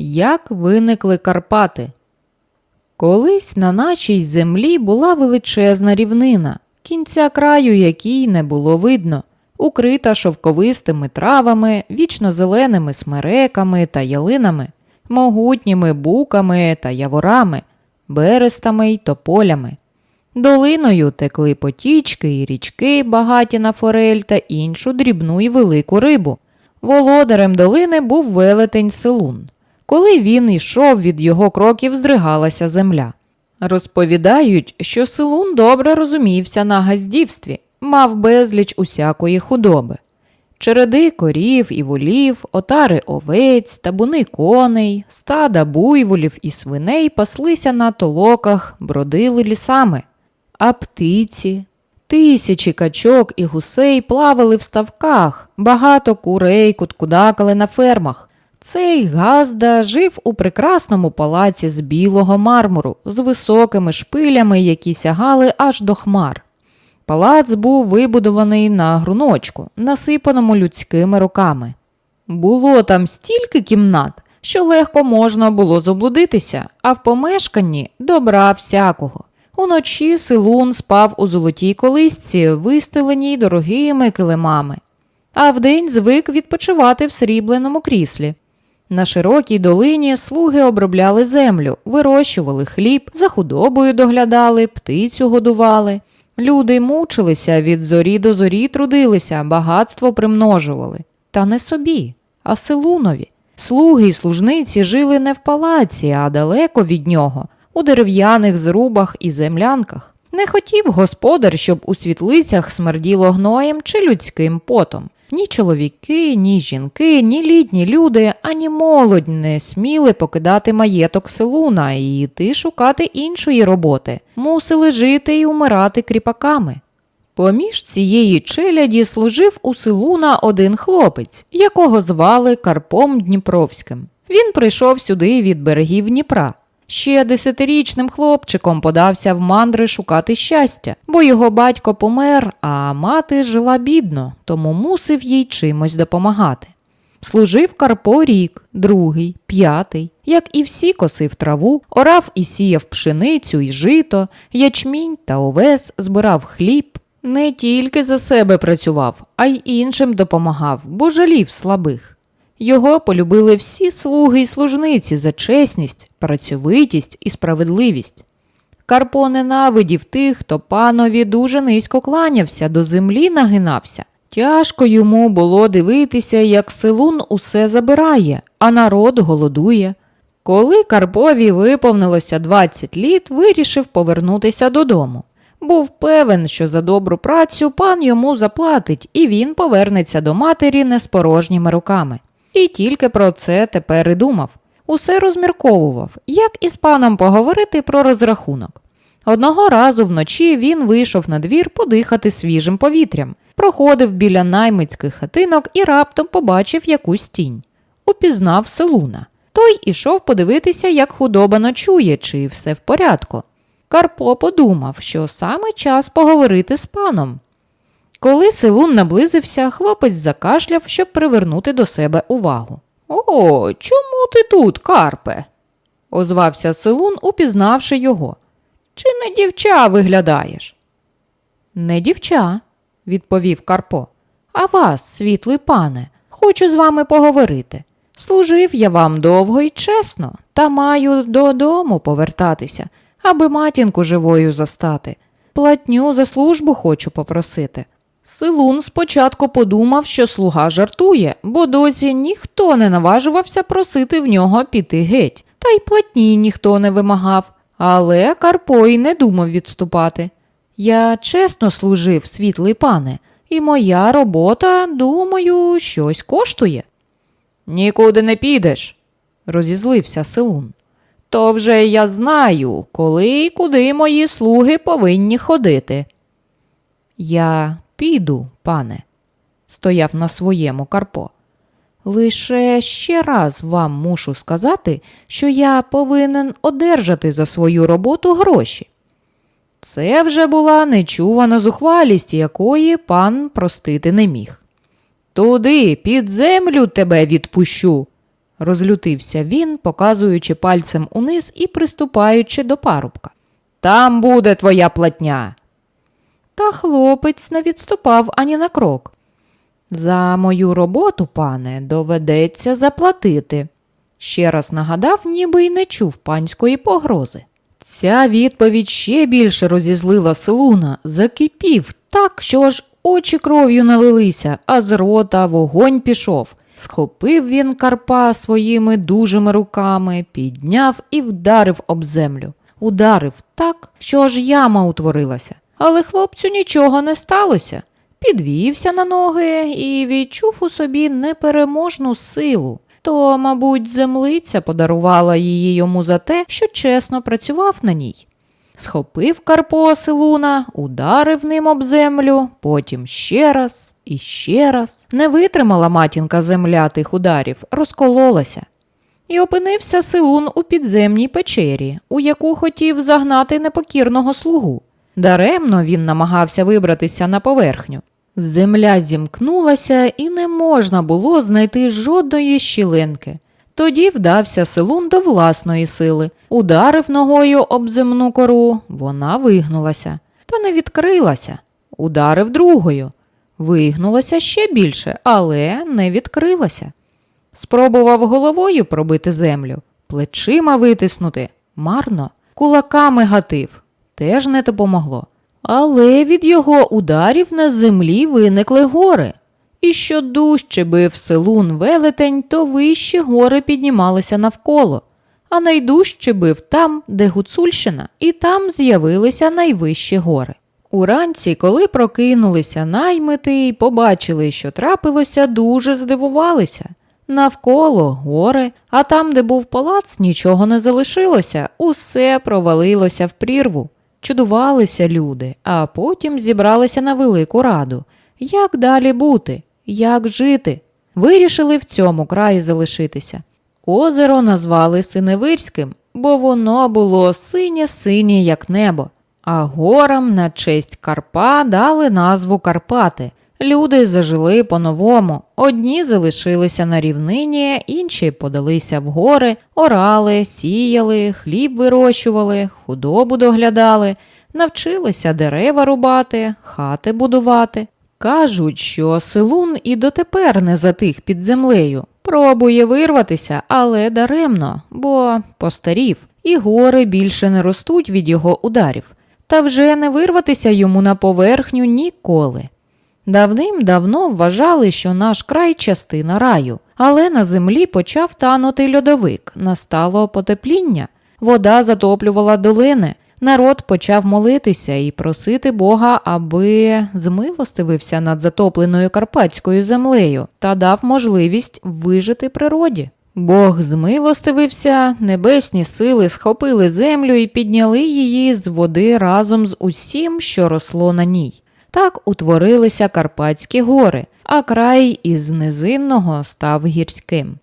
Як виникли Карпати? Колись на нашій землі була величезна рівнина, кінця краю якій не було видно, укрита шовковистими травами, вічно зеленими смереками та ялинами, могутніми буками та яворами, берестами й тополями. Долиною текли потічки і річки, багаті на форель та іншу дрібну й велику рибу. Володарем долини був велетень Селун. Коли він йшов, від його кроків здригалася земля. Розповідають, що Селун добре розумівся на газдівстві, мав безліч усякої худоби. Череди корів і волів, отари овець, табуни коней, стада буйволів і свиней паслися на толоках, бродили лісами. А птиці, тисячі качок і гусей плавали в ставках, багато курей куткудакали на фермах. Цей Газда жив у прекрасному палаці з білого мармуру, з високими шпилями, які сягали аж до хмар. Палац був вибудований на груночку, насипаному людськими руками. Було там стільки кімнат, що легко можна було заблудитися, а в помешканні добра всякого. Уночі Силун спав у золотій колисці, вистеленій дорогими килимами, а вдень звик відпочивати в срібленому кріслі. На широкій долині слуги обробляли землю, вирощували хліб, за худобою доглядали, птицю годували. Люди мучилися від зорі до зорі трудилися, багатство примножували. Та не собі, а Силунові. Слуги й служниці жили не в палаці, а далеко від нього, у дерев'яних зрубах і землянках. Не хотів господар, щоб у світлицях смерділо гноєм чи людським потом. Ні чоловіки, ні жінки, ні літні люди, ані молодь не сміли покидати маєток селуна і йти шукати іншої роботи, мусили жити і умирати кріпаками. Поміж цієї челяді служив у селуна один хлопець, якого звали Карпом Дніпровським. Він прийшов сюди від берегів Дніпра. Ще десятирічним хлопчиком подався в мандри шукати щастя, бо його батько помер, а мати жила бідно, тому мусив їй чимось допомагати. Служив Карпо рік, другий, п'ятий, як і всі косив траву, орав і сіяв пшеницю й жито, ячмінь та овес, збирав хліб. Не тільки за себе працював, а й іншим допомагав, бо жалів слабих. Його полюбили всі слуги й служниці за чесність, працьовитість і справедливість. Карпо ненавидів тих, хто панові дуже низько кланявся, до землі нагинався. Тяжко йому було дивитися, як селун усе забирає, а народ голодує. Коли Карпові виповнилося 20 літ, вирішив повернутися додому. Був певен, що за добру працю пан йому заплатить, і він повернеться до матері не з порожніми руками. І тільки про це тепер і думав. Усе розмірковував, як із паном поговорити про розрахунок. Одного разу вночі він вийшов на двір подихати свіжим повітрям, проходив біля наймицьких хатинок і раптом побачив якусь тінь. Упізнав селуна. Той ішов подивитися, як худоба ночує, чи все в порядку. Карпо подумав, що саме час поговорити з паном. Коли Селун наблизився, хлопець закашляв, щоб привернути до себе увагу. О, чому ти тут, Карпе? озвався Селун, упізнавши його. Чи не дівча виглядаєш? Не дівча, відповів Карпо. А вас, світлий пане, хочу з вами поговорити. Служив я вам довго і чесно, та маю додому повертатися, аби матінку живою застати. Платню за службу хочу попросити. Силун спочатку подумав, що слуга жартує, бо досі ніхто не наважувався просити в нього піти геть, та й платні ніхто не вимагав. Але Карпо й не думав відступати. Я чесно служив, світлий пане, і моя робота, думаю, щось коштує. Нікуди не підеш, розізлився Силун. То вже я знаю, коли і куди мої слуги повинні ходити. Я піду, пане, стояв на своєму Карпо. Лише ще раз вам мушу сказати, що я повинен одержати за свою роботу гроші. Це вже була нечувана зухвалість, якої пан простити не міг. Туди, під землю тебе відпущу, розлютився він, показуючи пальцем униз і приступаючи до парубка. Там буде твоя платня. Та хлопець не відступав ані на крок. За мою роботу, пане, доведеться заплатити. Ще раз нагадав, ніби й не чув панської погрози. Ця відповідь ще більше розізлила Селуна, закипів так, що аж очі кров'ю налилися, а з рота вогонь пішов. Схопив він Карпа своїми дужими руками, підняв і вдарив об землю. Ударив так, що аж яма утворилася. Але хлопцю нічого не сталося. Підвівся на ноги і відчув у собі непереможну силу. То, мабуть, землиця подарувала її йому за те, що чесно працював на ній. Схопив Карпо Силуна, ударив ним об землю, потім ще раз і ще раз. Не витримала матінка земля тих ударів, розкололася. І опинився Силун у підземній печері, у яку хотів загнати непокірного слугу. Даремно він намагався вибратися на поверхню. Земля зімкнулася, і не можна було знайти жодної щілинки. Тоді вдався Силун до власної сили, ударив ногою об земну кору, вона вигнулася, та не відкрилася. Ударив другою. Вигнулася ще більше, але не відкрилася. Спробував головою пробити землю, плечима витиснути, марно, кулаками гатив, теж не допомогло. Але від його ударів на землі виникли гори. І що дужче бив селун велетень, то вищі гори піднімалися навколо, а найдужче бив там, де Гуцульщина, і там з'явилися найвищі гори. Уранці, коли прокинулися наймити і побачили, що трапилося, дуже здивувалися. Навколо гори, а там, де був палац, нічого не залишилося, усе провалилося в прірву. Чудувалися люди, а потім зібралися на велику раду. Як далі бути? Як жити? Вирішили в цьому краї залишитися. Озеро назвали Синевирським, бо воно було синє-синє, як небо, а горам на честь Карпа дали назву Карпати. Люди зажили по-новому. Одні залишилися на рівнині, інші подалися в гори, орали, сіяли, хліб вирощували, худобу доглядали, навчилися дерева рубати, хати будувати. Кажуть, що Силун і дотепер не затих під землею. Пробує вирватися, але даремно, бо постарів, і гори більше не ростуть від його ударів, та вже не вирватися йому на поверхню ніколи. Давним-давно вважали, що наш край частина раю, але на землі почав танути льодовик, настало потепління, вода затоплювала долини, народ почав молитися і просити Бога, аби змилостивився над затопленою карпатською землею та дав можливість вижити природі. Бог змилостивився, небесні сили схопили землю і підняли її з води разом з усім, що росло на ній. Так утворилися Карпатські гори, а край із низинного став гірським.